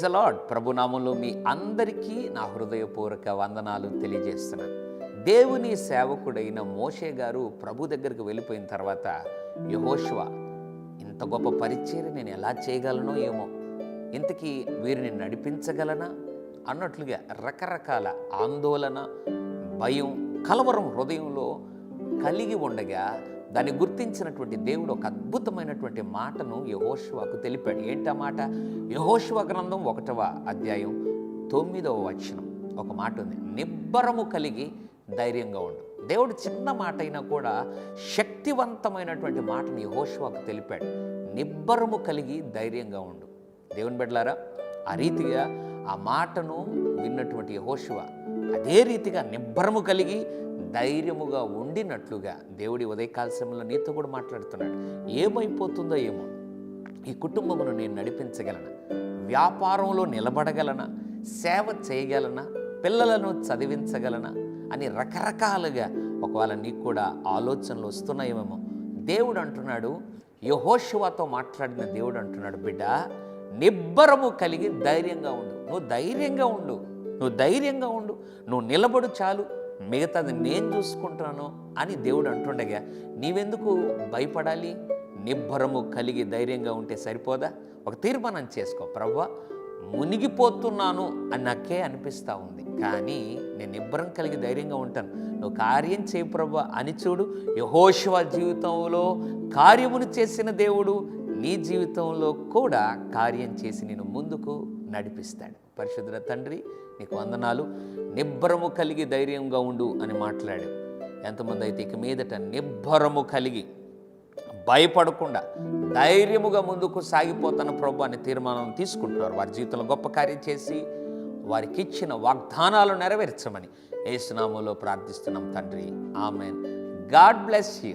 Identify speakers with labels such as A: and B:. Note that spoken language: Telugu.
A: ప్రైజ్ అలాడ్ ప్రభునామంలో మీ అందరికీ నా హృదయపూర్వక వందనాలు తెలియజేస్తున్నాను. దేవుని సేవకుడైన మోషే గారు ప్రభు దగ్గరికి వెళ్ళిపోయిన తర్వాత యహోష్వ ఇంత గొప్ప పరిచయం నేను ఎలా చేయగలనో ఏమో? ఇంతకీ వీరిని నడిపించగలనా? అన్నట్లుగా రకరకాల ఆందోళన భయం కలవరం హృదయంలో కలిగి ఉండగా దాన్ని గుర్తించినటువంటి దేవుడు ఒక అద్భుతమైనటువంటి మాటను యహోశివాకు తెలిపాడు. ఏంటా మాట? యహోశివ గ్రంథం ఒకటవ అధ్యాయం తొమ్మిదవ వచనం. ఒక మాట ఉంది. నిబ్బరము కలిగి ధైర్యంగా ఉండు. దేవుడు చిన్న మాట అయినా కూడా శక్తివంతమైనటువంటి మాటను యహోష్వాకు తెలిపాడు. నిబ్బరము కలిగి ధైర్యంగా ఉండు. దేవుని బిడ్డలారా ఆ రీతిగా ఆ మాటను విన్నటువంటి యహోశివ అదే రీతిగా నిబ్బరము కలిగి ధైర్యముగా ఉండినట్లుగా దేవుడి ఉదయకాల సమయంలో నీతో కూడా మాట్లాడుతున్నాడు. ఏమైపోతుందో ఏమో. ఈ కుటుంబమును నేను నడిపించగలనా? వ్యాపారంలో నిలబడగలనా? సేవ చేయగలనా? పిల్లలను చదివించగలనా? అని రకరకాలుగా ఒకవేళ నీకు కూడా ఆలోచనలు వస్తున్నాయేమో. దేవుడు అంటున్నాడు యహోశివాతో మాట్లాడిన దేవుడు అంటున్నాడు బిడ్డ నిబ్బరము కలిగి ధైర్యంగా ఉండు. నువ్వు ధైర్యంగా ఉండు. నువ్వు ధైర్యంగా ఉండు. నువ్వు నిలబడు చాలు. మిగతాది నేను చూసుకుంటాను అని దేవుడు అంటుండగా నీవెందుకు భయపడాలి? నిబ్బరము కలిగి ధైర్యంగా ఉంటే సరిపోదా? ఒక తీర్మానం చేసుకో ప్రభా మునిగిపోతున్నాను అని నాకే అనిపిస్తూ ఉంది. కానీ నేను నిబ్బరం కలిగి ధైర్యంగా ఉంటాను. నువ్వు కార్యం చేయి ప్రభా అని చూడు యహోశివ జీవితంలో కార్యమును చేసిన దేవుడు నీ జీవితంలో కూడా కార్యం చేసి నేను ముందుకు నడిపిస్తాడు. పరిశుద్ధ తండ్రి నీకు వందనాలు. నిబ్బరము కలిగి ధైర్యంగా ఉండు అని మాట్లాడు. ఎంతమంది అయితే ఇక మీదట నిబ్బరము కలిగి భయపడకుండా ధైర్యముగా ముందుకు సాగిపోతాను ప్రభు అనే తీర్మానం తీసుకుంటున్నారు. వారి జీవితంలో గొప్ప కార్యం చేసి వారికి ఇచ్చిన వాగ్దానాలు నెరవేర్చమని ఏసునామంలో ప్రార్థిస్తున్నాం తండ్రి. ఆమెన్. God bless you.